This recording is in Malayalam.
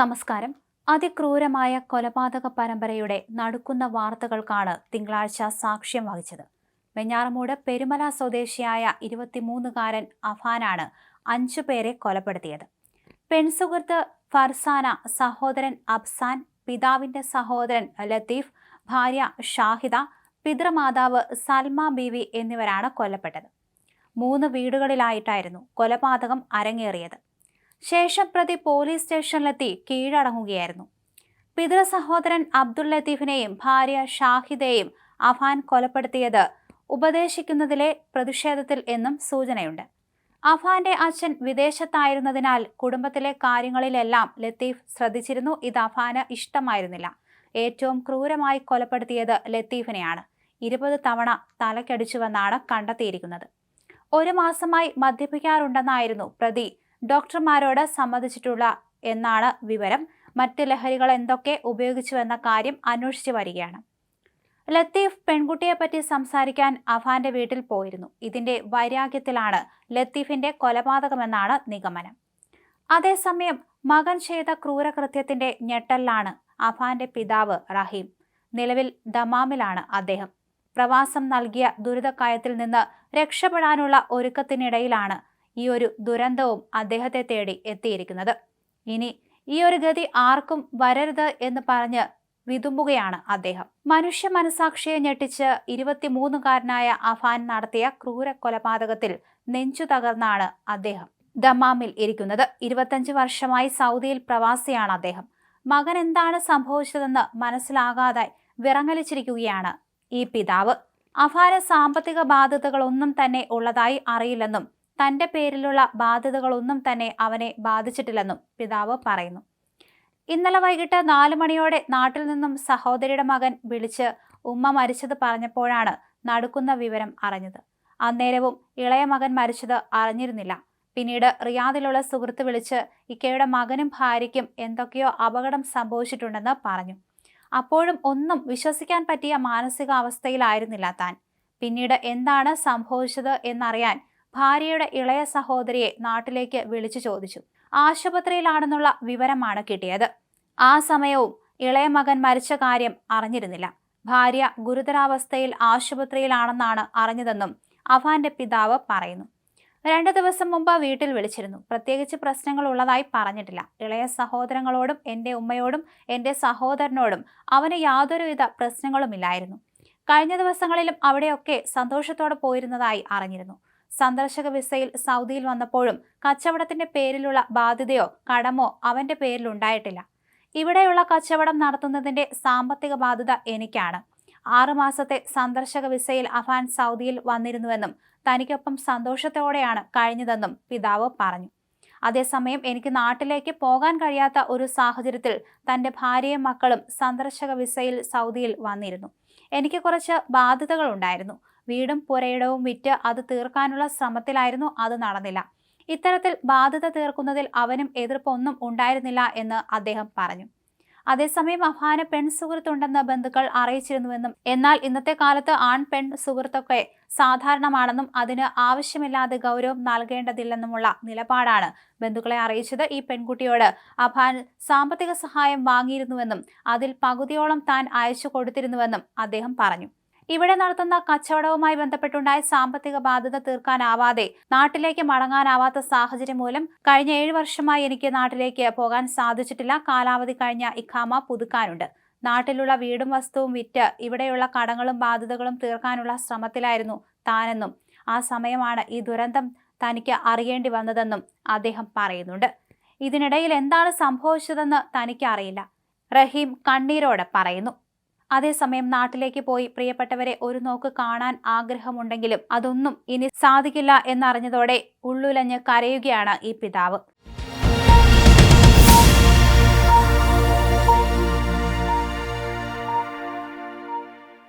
നമസ്കാരം. അതിക്രൂരമായ കൊലപാതക പരമ്പരയുടെ നടുക്കുന്ന വാർത്തകൾക്കാണ് തിങ്കളാഴ്ച സാക്ഷ്യം വഹിച്ചത്. വെഞ്ഞാറമൂട് പെരുമല സ്വദേശിയായ ഇരുപത്തിമൂന്നുകാരൻ അഫാനാണ് അഞ്ചു പേരെ കൊലപ്പെടുത്തിയത്. പെൺസുഹൃത്ത് ഫർസാന സഹോദരൻ അബ്സാൻ പിതാവിന്റെ സഹോദരൻ ലത്തീഫ് ഭാര്യ ഷാഹിദ പിതൃമാതാവ് സൽമ ബീവി എന്നിവരാണ് കൊല്ലപ്പെട്ടത്. മൂന്ന് വീടുകളിലായിട്ടായിരുന്നു കൊലപാതകം അരങ്ങേറിയത്. ശേഷം പ്രതി പോലീസ് സ്റ്റേഷനിലെത്തി കീഴടങ്ങുകയായിരുന്നു. പിതൃ സഹോദരൻ അബ്ദുൾ ലത്തീഫിനെയും ഭാര്യ ഷാഹിദയെയും അഫാൻ കൊലപ്പെടുത്തിയത് ഉപദേശിക്കുന്നതിലെ പ്രതിഷേധത്തിൽ എന്നും സൂചനയുണ്ട്. അഫാന്റെ അച്ഛൻ വിദേശത്തായിരുന്നതിനാൽ കുടുംബത്തിലെ കാര്യങ്ങളിലെല്ലാം ലത്തീഫ് ശ്രദ്ധിച്ചിരുന്നു. ഇത് അഫാന് ഇഷ്ടമായിരുന്നില്ല. ഏറ്റവും ക്രൂരമായി കൊലപ്പെടുത്തിയത് ലത്തീഫിനെയാണ്. ഇരുപത് തവണ തലക്കടിച്ചുവെന്നാണ് കണ്ടെത്തിയിരിക്കുന്നത്. ഒരു മാസമായി മദ്യപിക്കാറുണ്ടെന്നായിരുന്നു പ്രതി ഡോക്ടർമാരോട് സമ്മതിച്ചിട്ടുള്ള എന്നാണ് വിവരം. മറ്റ് ലഹരികൾ എന്തൊക്കെ ഉപയോഗിച്ചുവെന്ന കാര്യം അന്വേഷിച്ചു വരികയാണ്. ലത്തീഫ് പെൺകുട്ടിയെപ്പറ്റി സംസാരിക്കാൻ അഫാന്റെ വീട്ടിൽ പോയിരുന്നു. ഇതിന്റെ വൈരാഗ്യത്തിലാണ് ലത്തീഫിന്റെ കൊലപാതകമെന്നാണ് നിഗമനം. അതേസമയം മകൻ ചെയ്ത ക്രൂരകൃത്യത്തിന്റെ ഞെട്ടലിലാണ് അഫാന്റെ പിതാവ് റഹീം. നിലവിൽ ദമാമിലാണ് അദ്ദേഹം. പ്രവാസം നൽകിയ ദുരിതക്കായത്തിൽ നിന്ന് രക്ഷപ്പെടാനുള്ള ഒരുക്കത്തിനിടയിലാണ് ഈ ഒരു ദുരന്തവും അദ്ദേഹത്തെ തേടി എത്തിയിരിക്കുന്നത്. ഇനി ഈ ഒരു ഗതി ആർക്കും വരരുത് എന്ന് പറഞ്ഞ് വിതുമ്പുകയാണ് അദ്ദേഹം. മനുഷ്യ മനസാക്ഷിയെ ഞെട്ടിച്ച് ഇരുപത്തിമൂന്നുകാരനായ അഫാൻ നടത്തിയ ക്രൂര കൊലപാതകത്തിൽ നെഞ്ചു തകർന്നാണ് അദ്ദേഹം. ദമാമിൽ ഇരിക്കുന്നത്. ഇരുപത്തഞ്ച് വർഷമായി സൗദിയിൽ പ്രവാസിയാണ് അദ്ദേഹം. മകൻ എന്താണ് സംഭവിച്ചതെന്ന് മനസ്സിലാകാതെ വിറങ്ങലിച്ചിരിക്കുകയാണ് ഈ പിതാവ്. അഫാന സാമ്പത്തിക ബാധ്യതകളൊന്നും തന്നെ ഉള്ളതായി അറിയില്ലെന്നും തന്റെ പേരിലുള്ള ബാധ്യതകളൊന്നും തന്നെ അവനെ ബാധിച്ചിട്ടില്ലെന്നും പിതാവ് പറയുന്നു. ഇന്നലെ വൈകിട്ട് നാലു മണിയോടെ നാട്ടിൽ നിന്നും സഹോദരിയുടെ മകൻ വിളിച്ച് ഉമ്മ മരിച്ചത് പറഞ്ഞപ്പോഴാണ് നടക്കുന്ന വിവരം അറിഞ്ഞത്. അന്നേരവും ഇളയ മകൻ മരിച്ചത് അറിഞ്ഞിരുന്നില്ല. പിന്നീട് റിയാദിലുള്ള സുഹൃത്ത് വിളിച്ച് ഇക്കയുടെ മകനും ഭാര്യയ്ക്കും എന്തൊക്കെയോ അപകടം സംഭവിച്ചിട്ടുണ്ടെന്ന് പറഞ്ഞു. അപ്പോഴും ഒന്നും വിശ്വസിക്കാൻ പറ്റിയ മാനസികാവസ്ഥയിലായിരുന്നില്ല താൻ. പിന്നീട് എന്താണ് സംഭവിച്ചത് എന്നറിയാൻ ഭാര്യയുടെ ഇളയ സഹോദരിയെ നാട്ടിലേക്ക് വിളിച്ചു ചോദിച്ചു. ആശുപത്രിയിലാണെന്നുള്ള വിവരമാണ് കിട്ടിയത്. ആ സമയവും ഇളയ മകൻ മരിച്ച കാര്യം അറിഞ്ഞിരുന്നില്ല. ഭാര്യ ഗുരുതരാവസ്ഥയിൽ ആശുപത്രിയിലാണെന്നാണ് അറിഞ്ഞതെന്നും അഫാന്റെ പിതാവ് പറയുന്നു. രണ്ട് ദിവസം മുമ്പ് വീട്ടിൽ വിളിച്ചിരുന്നു. പ്രത്യേകിച്ച് പ്രശ്നങ്ങൾ ഉള്ളതായി പറഞ്ഞിട്ടില്ല. ഇളയ സഹോദരങ്ങളോടും എന്റെ ഉമ്മയോടും എന്റെ സഹോദരനോടും അവന് യാതൊരുവിധ പ്രശ്നങ്ങളുമില്ലായിരുന്നു കഴിഞ്ഞ ദിവസങ്ങളിലും അവിടെയൊക്കെ സന്തോഷത്തോടെ പോയിരുന്നതായി അറിഞ്ഞിരുന്നു. സന്ദർശക വിസയിൽ സൗദിയിൽ വന്നപ്പോഴും കച്ചവടത്തിന്റെ പേരിലുള്ള ബാധ്യതയോ കടമോ അവന്റെ പേരിൽ ഉണ്ടായിട്ടില്ല. ഇവിടെയുള്ള കച്ചവടം നടത്തുന്നതിന്റെ സാമ്പത്തിക ബാധ്യത എനിക്കാണ്. ആറുമാസത്തെ സന്ദർശക വിസയിൽ അഫാൻ സൗദിയിൽ വന്നിരുന്നുവെന്നും തനിക്കൊപ്പം സന്തോഷത്തോടെയാണ് കഴിഞ്ഞതെന്നും പിതാവ് പറഞ്ഞു. അതേസമയം എനിക്ക് നാട്ടിലേക്ക് പോകാൻ കഴിയാത്ത ഒരു സാഹചര്യത്തിൽ തന്റെ ഭാര്യയും മക്കളും സന്ദർശക വിസയിൽ സൗദിയിൽ വന്നിരുന്നു. എനിക്ക് കുറച്ച് ബാധ്യതകൾ ഉണ്ടായിരുന്നു. വീടും പുരയിടവും വിറ്റ് അത് തീർക്കാനുള്ള ശ്രമത്തിലായിരുന്നു അത് നടന്നില്ല. ഇത്തരത്തിൽ ബാധ്യത തീർക്കുന്നതിൽ അവനും എതിർപ്പൊന്നും ഉണ്ടായിരുന്നില്ല എന്ന് അദ്ദേഹം പറഞ്ഞു. അതേസമയം അഫാന പെൺ സുഹൃത്തുണ്ടെന്ന് ബന്ധുക്കൾ അറിയിച്ചിരുന്നുവെന്നും എന്നാൽ ഇന്നത്തെ കാലത്ത് ആൺ പെൺ സുഹൃത്തൊക്കെ സാധാരണമാണെന്നും അതിന് ആവശ്യമില്ലാതെ ഗൗരവം നൽകേണ്ടതില്ലെന്നുമുള്ള നിലപാടാണ് ബന്ധുക്കളെ അറിയിച്ചത് ഈ പെൺകുട്ടിയോട് അഫാൻ സാമ്പത്തിക സഹായം വാങ്ങിയിരുന്നുവെന്നും അതിൽ പകുതിയോളം താൻ അയച്ചു കൊടുത്തിരുന്നുവെന്നും അദ്ദേഹം പറഞ്ഞു. ഇവിടെ നടത്തുന്ന കച്ചവടവുമായി ബന്ധപ്പെട്ടുണ്ടായ സാമ്പത്തിക ബാധ്യത തീർക്കാനാവാതെ നാട്ടിലേക്ക് മടങ്ങാനാവാത്ത സാഹചര്യം മൂലം കഴിഞ്ഞ ഏഴു വർഷമായി എനിക്ക് നാട്ടിലേക്ക് പോകാൻ സാധിച്ചിട്ടില്ല. കാലാവധി കഴിഞ്ഞ ഇഖാമ പുതുക്കാനുണ്ട്. നാട്ടിലുള്ള വീടും വസ്തുവും വിറ്റ് ഇവിടെയുള്ള കടങ്ങളും ബാധ്യതകളും തീർക്കാനുള്ള ശ്രമത്തിലായിരുന്നു താനെന്നും ആ സമയമാണ് ഈ ദുരന്തം തനിക്ക് അറിയേണ്ടി വന്നതെന്നും അദ്ദേഹം പറയുന്നുണ്ട്. ഇതിനിടയിൽ എന്താണ് സംഭവിച്ചതെന്ന് തനിക്ക് അറിയില്ല. റഹീം കണ്ണീരോടെ പറയുന്നു. അതേസമയം നാട്ടിലേക്ക് പോയി പ്രിയപ്പെട്ടവരെ ഒരു നോക്ക് കാണാൻ ആഗ്രഹമുണ്ടെങ്കിലും അതൊന്നും ഇനി സാധിക്കില്ല എന്നറിഞ്ഞതോടെ ഉള്ളുലഞ്ഞ് കരയുകയാണ് ഈ പിതാവ്.